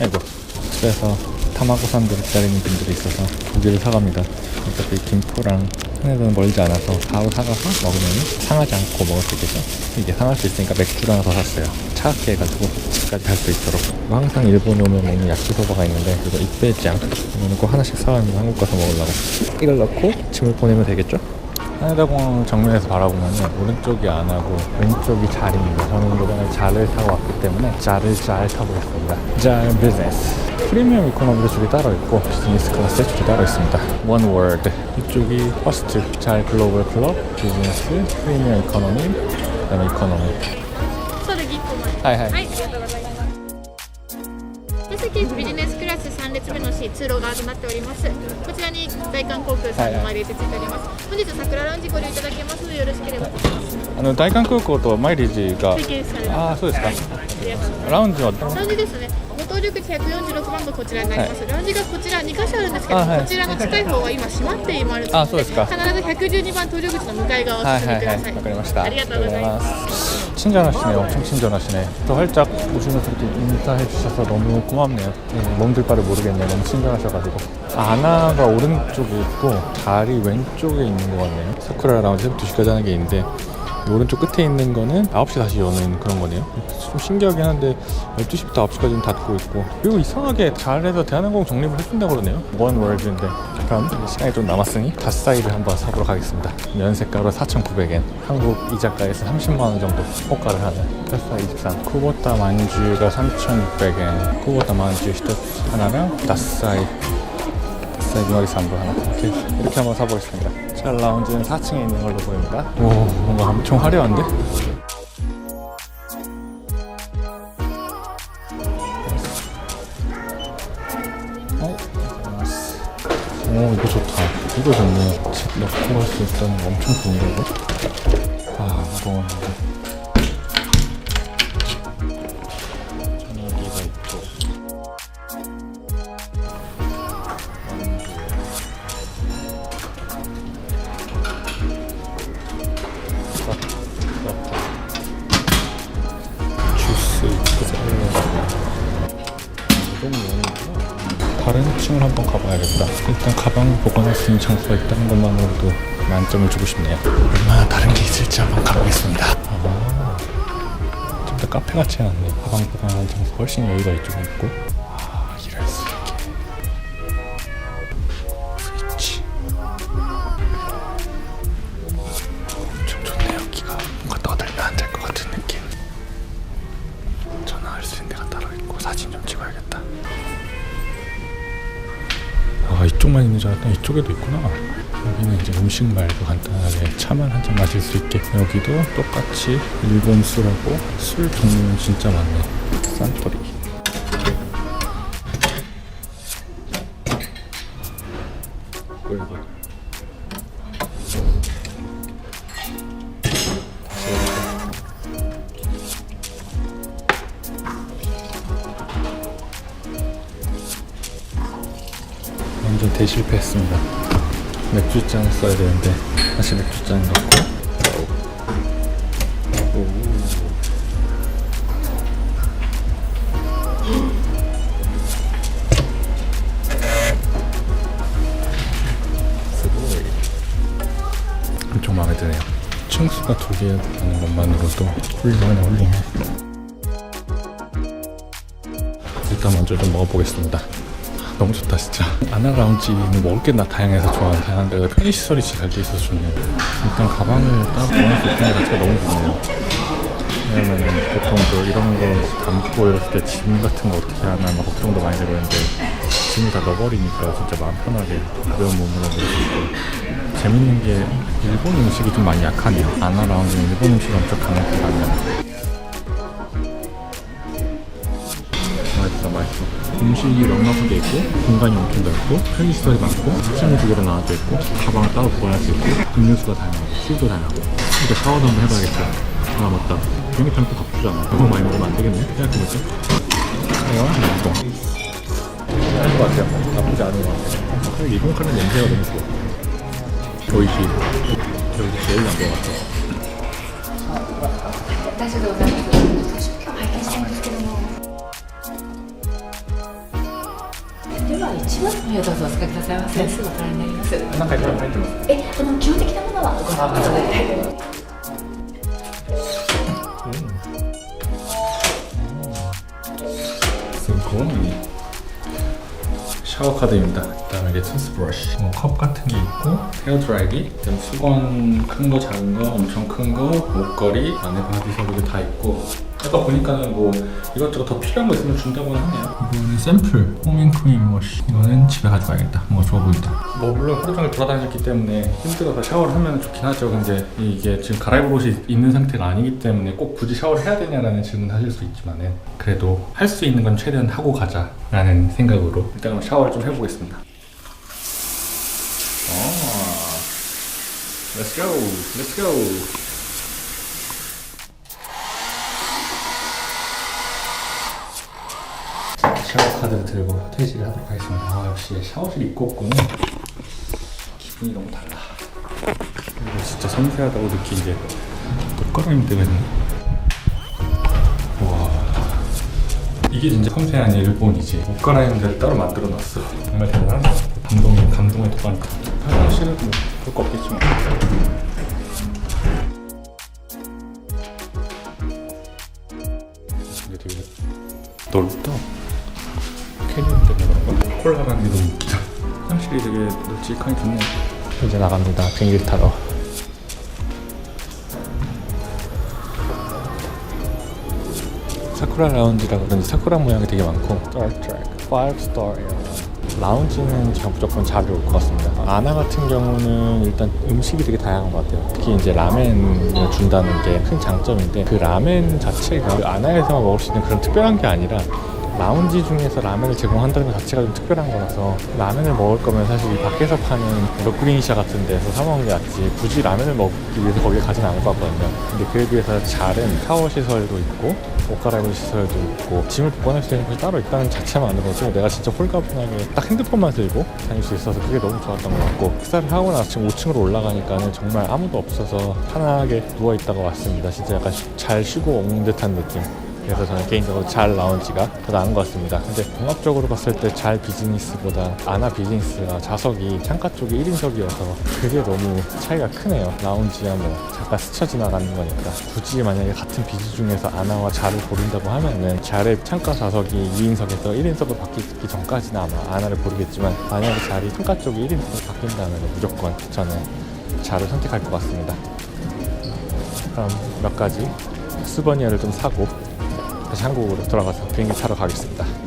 아이고 집에서 타마고 산도를 기다리는 분들이 있어서 고기를 사갑니다. 어차피 김포랑 산에서는 멀지 않아서 바로 사가서 먹으면 상하지 않고 먹을 수 있겠죠. 이게 상할 수 있으니까 맥주를 하나 더 샀어요. 차갑게 해가지고 집까지 갈 수 있도록. 뭐 항상 일본에 오면 먹는 야키소바가 있는데 그거 ik배짱 이거는 꼭 하나씩 사가면 한국 가서 먹으려고. 이걸 넣고 짐을 보내면 되겠죠? 하네다공항 정면에서 바라보면 오른쪽이 안 하고 왼쪽이 잘입니다. 저는 이번에 잘을 타고 왔기 때문에 잘을 잘 타보겠습니다. 잘 비즈니스. 프리미엄 이코노미도 줄이 따로 있고 비즈니스 클래스에 줄이 따로 있습니다. 원 월드. 이쪽이 퍼스트, 잘 글로벌 클럽, 비즈니스, 프리미엄 이코노미, 그다음에 이코노미. それギフトもはいはいはい、 席ビジネスクラス3列目の C 通路側となっております。こちらに大韓航空さんのマイレージついております。本日桜ラウンジご利用いただけますのでよろしければあの大韓空港とマイレージが。ああそうですかはい。ラウンジは？ラウンジですね。ご搭乗口146番がこちらになります。ラウンジがこちら2箇所あるんですけど、あはいこちらの近い方は今閉まっていますので、あそうですか必ず112番搭乗口の向かい側を進みください。はいはいわかりましたありがとうございます。 친절하시네요. 엄청 친절하시네. 또 활짝 오시면서 이렇게 인사해 주셔서 너무 고맙네요. 음, 몸둘 바를 모르겠네요. 너무 친절하셔가지고. 아나가 오른쪽에 있고 다리 왼쪽에 있는 것 같네요. 사쿠라 라운지 새벽 2시까지 하는 게 있는데 이 오른쪽 끝에 있는 거는 9시 다시 여는 그런 거네요. 좀 신기하긴 한데 12시부터 9시까지는 닫고 있고. 그리고 이상하게 잘해서 대한항공 정립을 해준다고 그러네요. 원 월드인데 그럼 시간이 좀 남았으니 닷사이를 한번 사보러 가겠습니다. 면세가로 4,900엔 한국 이자가에서 30만원 정도 호가를 하는 닷사이 23 쿠보타 만주가 3,600엔 쿠보타 만주 히토츠 하나랑 닷사이 닷사이 미마리 산도 하나. 이렇게, 이렇게 한번 사보겠습니다. 잘 라운지는 4층에 있는 걸로 보입니다. 오 뭔가 엄청 화려한데? 오 이거 좋다. 이거 좋네. 집 넣고 갈수 있다는 거 엄청 좋은데 이거? 아 무거웠는데. 전화기가 있고 주스 있고. 너무 연이구나 다른 층을 한번 가봐야겠다. 일단 가방 보관할 수 있는 장소가 있다는 것만으로도 만점을 주고 싶네요. 얼마나 다른 게 있을지 한번 가보겠습니다. 아, 좀더 카페 같이 해놨네. 가방 보관하는 장소 훨씬 여유가 이쪽에 있고. 이쪽만 있는 줄 알았더니 이쪽에도 있구나. 여기는 이제 음식 말고 간단하게 차만 한 잔 마실 수 있게. 여기도 똑같이 일본 술하고 술 종류는 진짜 많네. 산토리. 꿀 완전 대실패했습니다. 맥주잔 써야 되는데 다시 맥주잔. 스고이. 엄청 마음에 드네요. 층수가 두 개라는 것만으로도 훌륭하네 훌륭해. 일단 먼저 좀 먹어보겠습니다. 너무 좋다 진짜. 아나 라운지는 먹을 게 나 다양해서 좋아하는 다양한데 편의 시설이 진짜 잘돼 있어서 좋네요 일단 가방을 따로 보낼 수 있다는 것 자체가 너무 좋네요. 왜냐면 보통 또 이런 거 담고 이럴 때짐 같은 거 어떻게 하나 막 걱정도 많이 되는데 짐을 다 넣어버리니까 진짜 마음 편하게 가벼운 몸으로 먹을 수 있고. 재밌는 게 일본 음식이 좀 많이 약하네요. 아나 라운지는 일본 음식이 엄청 가면 맛 음식이 넉넉하게 있고 공간이 엄청 넓고 편의시설이 많고 식장이 두 개로 나와져 있고 가방을 따로 보관할 수 있고 음료수가 다양하고 술도 다양하고. 이제 사워도 한번 해봐야겠다 아 맞다. 비행기탕 또 값주잖아? 너무 많이 먹으면 안 되겠네. 생각해보지 내가 먹고 할것 같아요. 나쁘지 않은 것 같아요. 이번 칸은 냄새가 너무 좋아. 오이시 여기 제일 난것 같아 다시 도전해서 10표 밝게 생겼기는 はいどうぞお使いくださいませすぐお借りになりますなんかいっぱい入ってますえあの基本的なものはご覧くださいはいすごい샤워 카드입니다. 그다음에 이게 투스브러쉬, 뭐컵 같은 게 있고 헤어 드라이기, 그다음 수건 큰 거, 작은 거, 엄청 큰 거, 목걸이, 안에 바디 서비스 다 있고. 아까 보니까는 뭐 이것저것 더 필요한 거 있으면 준다고는 하네요. 이거는 샘플 홈앤 크림 워시. 이거는 집에 가져가야겠다. 뭔가 좋아 보인다. 뭐 물론 하루 종일 돌아다녔기 때문에 힘들어서 샤워를 하면 좋긴 하죠. 근데 이게 지금 갈아입을 옷이 있는 상태가 아니기 때문에 꼭 굳이 샤워를 해야 되냐라는 질문 하실 수 있지만은 그래도 할 수 있는 건 최대한 하고 가자라는 생각으로 일단 샤워를 좀 해보겠습니다. 아, let's go, let's go. 샤워 카드를 들고 퇴실을 하도록 하겠습니다. 아 역시 샤워실 입고 없고는 기분이 너무 달라. 이거 진짜 섬세하다고 느낀 게 옷가림 때문에. 와 이게 진짜 섬세한 일본이지. 옷 갈아입는 따로 만들어 놨어. 정말 대단하다. 감동이 감동의 도가니. 화장실은 뭐 볼거 없겠지만. 근데 되게 넓다. 화장실이 되게 널찍하니 좋네. 이제 나갑니다. 비행기 타러. 사쿠라 라운지라고 그런지 사쿠라 모양이 되게 많고 스타트랙 5스타예요 라운지는 제가 무조건 자주 올 것 같습니다 아나 같은 경우는 일단 음식이 되게 다양한 것 같아요 특히 이제 라멘을 준다는 게 큰 장점인데 그 라멘 자체가 그 아나에서만 먹을 수 있는 그런 특별한 게 아니라 라운지 중에서 라멘을 제공한다는 것 자체가 좀 특별한 거라서 라멘을 먹을 거면 사실 이 밖에서 파는 럭그린샤 같은 데서 사 먹는 게 낫지 굳이 라멘을 먹기 위해서 거기에 가진 않을 것 같거든요. 근데 그에 비해서 잘은 샤워 시설도 있고 옷 갈아입을 시설도 있고 짐을 보관할 수 있는 곳이 따로 있다는 자체만으로도 내가 진짜 홀가분하게 딱 핸드폰만 들고 다닐 수 있어서 그게 너무 좋았던 것 같고 식사를 하고 나서 지금 5층으로 올라가니까는 정말 아무도 없어서 편하게 누워있다가 왔습니다. 진짜 약간 쉬- 잘 쉬고 온 듯한 느낌 그래서 저는 개인적으로 잘 라운지가 더 나은 것 같습니다. 근데 종합적으로 봤을 때 잘 비즈니스보다 아나 비즈니스가 좌석이 창가 쪽이 1인석이어서 그게 너무 차이가 크네요. 라운지야 뭐 잠깐 스쳐 지나가는 거니까 굳이 만약에 같은 비즈 중에서 아나와 자를 고른다고 하면은 잘의 창가 좌석이 2인석에서 1인석으로 바뀌기 전까지는 아마 아나를 고르겠지만 만약에 자리 창가 쪽이 1인석으로 바뀐다면 무조건 저는 자를 선택할 것 같습니다. 그럼 몇 가지 수버니어를 좀 사고 다시 한국으로 돌아가서 비행기 타러 가겠습니다.